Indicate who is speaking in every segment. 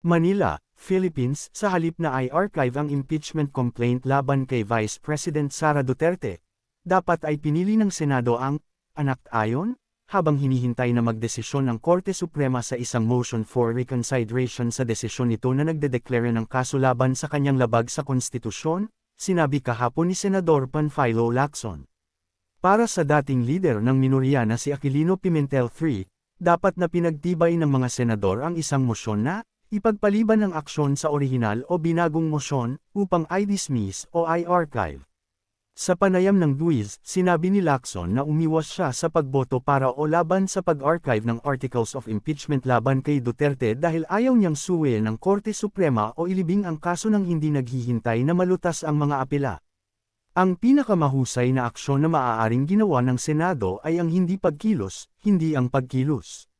Speaker 1: Manila, Philippines, sa halip na i-archive ang impeachment complaint laban kay Vice President Sara Duterte, dapat ay pinili ng Senado ang anak ayon habang hinihintay na magdesisyon ng Korte Suprema sa isang motion for reconsideration sa desisyon nito na nagdedeklara ng kaso laban sa kanyang labag sa konstitusyon, sinabi kahapon ni Senador Panfilo Lacson. Para sa dating leader ng minorya na si Aquilino Pimentel III, dapat na pinagtibay ng mga senador ang isang mosyon na ipagpaliban ng aksyon sa orihinal o binagong mosyon upang i-dismiss o i-archive. Sa panayam ng Duiz, sinabi ni Lacson na umiwas siya sa pagboto para o laban sa pag-archive ng Articles of Impeachment laban kay Duterte dahil ayaw niyang suwi ng Korte Suprema o ilibing ang kaso ng hindi naghihintay na malutas ang mga apela. Ang pinakamahusay na aksyon na maaaring ginawa ng Senado ay ang hindi pagkilos, hindi ang pagkilos.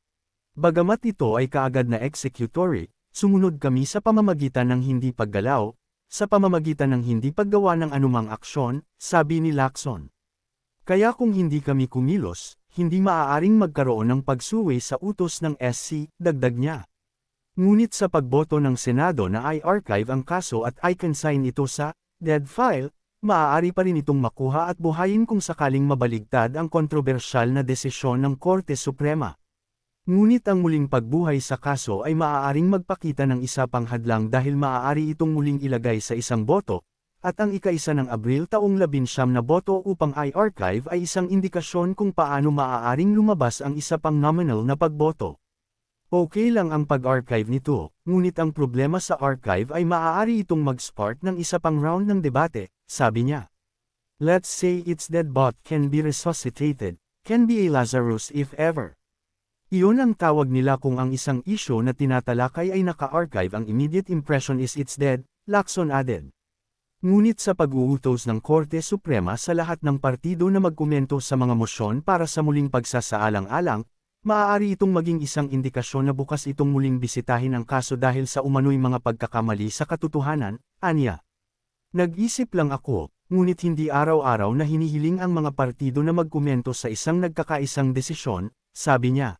Speaker 1: Bagamat ito ay kaagad na executory, Sumunod kami sa pamamagitan ng hindi paggalaw, sa pamamagitan ng hindi paggawa ng anumang aksyon, sabi ni Lacson. Kaya kung hindi kami kumilos, hindi maaaring magkaroon ng pagsuwi sa utos ng SC, dagdag niya. Ngunit sa pagboto ng Senado na i-archive ang kaso at i-consign ito sa dead file, maaari pa rin itong makuha at buhayin kung sakaling mabaligtad ang kontrobersyal na desisyon ng Korte Suprema. Ngunit ang muling pagbuhay sa kaso ay maaaring magpakita ng isa pang hadlang dahil maaari itong muling ilagay sa isang boto, at ang ikaisa ng Abril taong labinsyam na boto upang i-archive ay isang indikasyon kung paano maaaring lumabas ang isa pang nominal na pagboto. Okay lang ang pag-archive nito, ngunit ang problema sa archive ay maaari itong mag-spark ng isa pang round ng debate, sabi niya. Let's say its dead bot can be resuscitated, can be a Lazarus if ever. Iyon ang tawag nila kung ang isang isyo na tinatalakay ay naka-archive ang immediate impression is it's dead, Lacson added. Ngunit sa pag-uutos ng Korte Suprema sa lahat ng partido na magkomento sa mga mosyon para sa muling pagsasaalang-alang, maaari itong maging isang indikasyon na bukas itong muling bisitahin ang kaso dahil sa umano'y mga pagkakamali sa katotohanan, anya. Nag-isip lang ako, ngunit hindi araw-araw na hinihiling ang mga partido na magkomento sa isang nagkakaisang desisyon, sabi niya.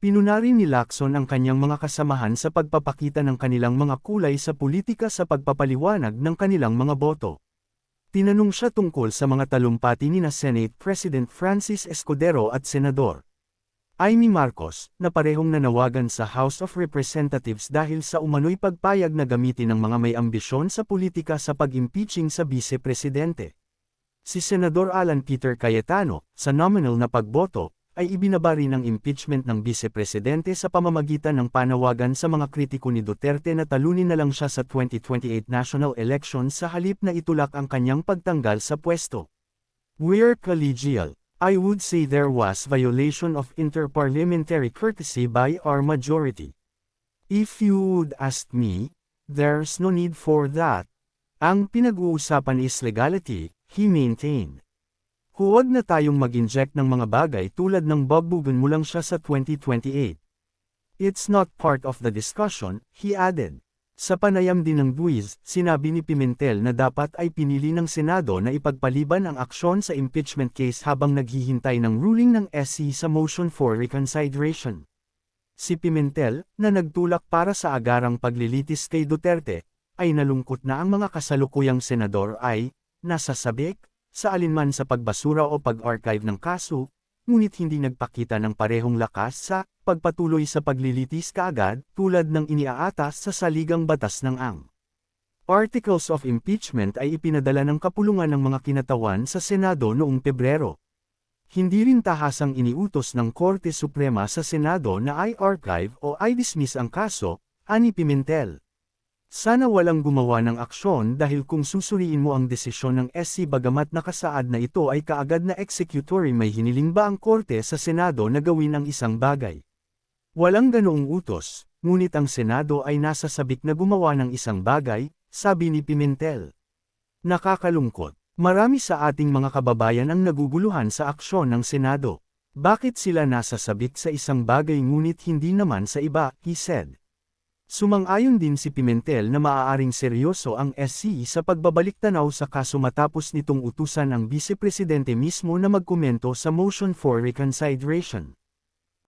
Speaker 1: Pinunari ni Lacson ang kanyang mga kasamahan sa pagpapakita ng kanilang mga kulay sa politika sa pagpapaliwanag ng kanilang mga boto. Tinanong siya tungkol sa mga talumpati ni na Senate President Francis Escudero at Senador Amy Marcos, na parehong nanawagan sa House of Representatives dahil sa umano'y pagpayag na gamitin ng mga may ambisyon sa politika sa pag-impeaching sa vice-presidente. Si Senador Alan Peter Cayetano, sa nominal na pagboto, ay ibinabari ng impeachment ng vice-presidente sa pamamagitan ng panawagan sa mga kritiko ni Duterte na talunin na lang siya sa 2028 national elections sa halip na itulak ang kanyang pagtanggal sa pwesto. We're collegial. I would say there was violation of interparliamentary courtesy by our majority. If you would ask me, there's no need for that. Ang pinag-uusapan is legality, he maintained. Huwag na tayong mag-inject ng mga bagay tulad ng bugbugan mo lang siya sa 2028. It's not part of the discussion, he added. Sa panayam din ng Buiz, sinabi ni Pimentel na dapat ay pinili ng Senado na ipagpaliban ang aksyon sa impeachment case habang naghihintay ng ruling ng SC sa motion for reconsideration. Si Pimentel, na nagtulak para sa agarang paglilitis kay Duterte, ay nalungkot na ang mga kasalukuyang senador ay, nasasabik, sa alinman sa pagbasura o pag-archive ng kaso, ngunit hindi nagpakita ng parehong lakas sa pagpatuloy sa paglilitis kaagad tulad ng iniaatas sa saligang batas ng ang. Articles of impeachment ay ipinadala ng kapulungan ng mga kinatawan sa Senado noong Pebrero. Hindi rin tahasang iniutos ng Korte Suprema sa Senado na i-archive o i-dismiss ang kaso, ani Pimentel. Sana walang gumawa ng aksyon dahil kung susuriin mo ang desisyon ng SC bagamat nakasaad na ito ay kaagad na executory may hiniling ba ang korte sa Senado na gawin ang isang bagay. Walang ganoong utos, ngunit ang Senado ay nasa sabik na gumawa ng isang bagay, sabi ni Pimentel. Nakakalungkot, marami sa ating mga kababayan ang naguguluhan sa aksyon ng Senado. Bakit sila nasa sabik sa isang bagay ngunit hindi naman sa iba, he said. Sumang-ayon din si Pimentel na maaaring seryoso ang SC sa pagbabalik tanaw sa kaso matapos nitong utusan ang vice-presidente mismo na magkomento sa motion for reconsideration.